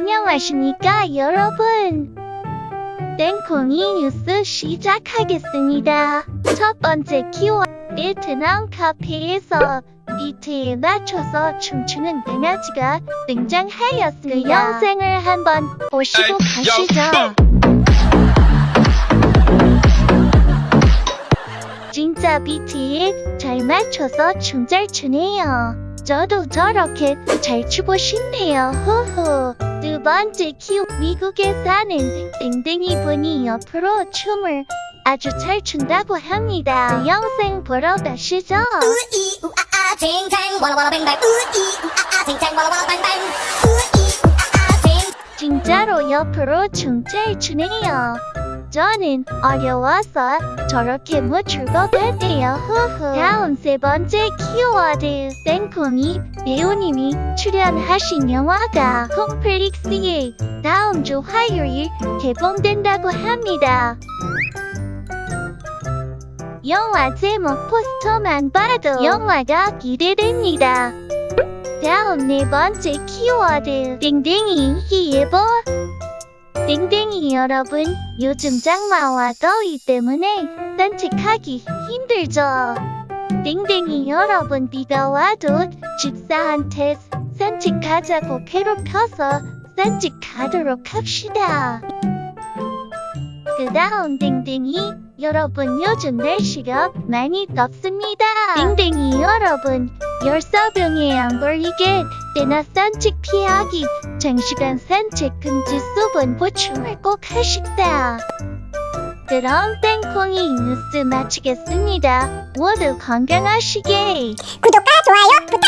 안녕하십니까 여러분 땡콩이 뉴스 시작하겠습니다 첫 번째 키워드 베트남 카페에서 비트에 맞춰서 춤추는 강아지가 등장하였습니다 그 영상을 한번 보시고 가시죠 진짜 비트에 잘 맞춰서 춤 잘 추네요. 저도 저렇게 잘 추고 싶네요. 후후. 두 번째 키 미국에 사는 땡땡이 분이 옆으로 춤을 아주 잘 춘다고 합니다. 그 영상 보러 가시죠. 우이 우아아 쟁쟁 와라와라 뱅뱅 우이 우아아 쟁쟁 와라와라 뱅뱅 우이 우아아 쟁 진짜로 옆으로 춤 잘 추네요. 저는 어려워서 저렇게 못출것 같아요. 후후. 다음 세 번째 키워드. 땡콩이 배우님이 출연하신 영화가 콤플릭스에 다음 주 화요일 개봉된다고 합니다. 영화 제목 포스터만 봐도 영화가 기대됩니다. 다음 네 번째 키워드. 땡땡이 예보. 땡땡이 여러분, 요즘 장마와 더위 때문에 산책하기 힘들죠? 땡땡이 여러분, 비가 와도 집사한테 산책하자고 괴롭혀서 산책하도록 합시다. 그 다음 땡땡이 여러분 요즘 날씨가 많이 덥습니다. 땡땡이 여러분 열사병에 안 걸리게 때나 산책 피하기 장시간 산책 금지 수분 보충을 꼭 하십다. 그럼 땡콩이 뉴스 마치겠습니다. 모두 건강하시게. 구독과 좋아요 부탁드려요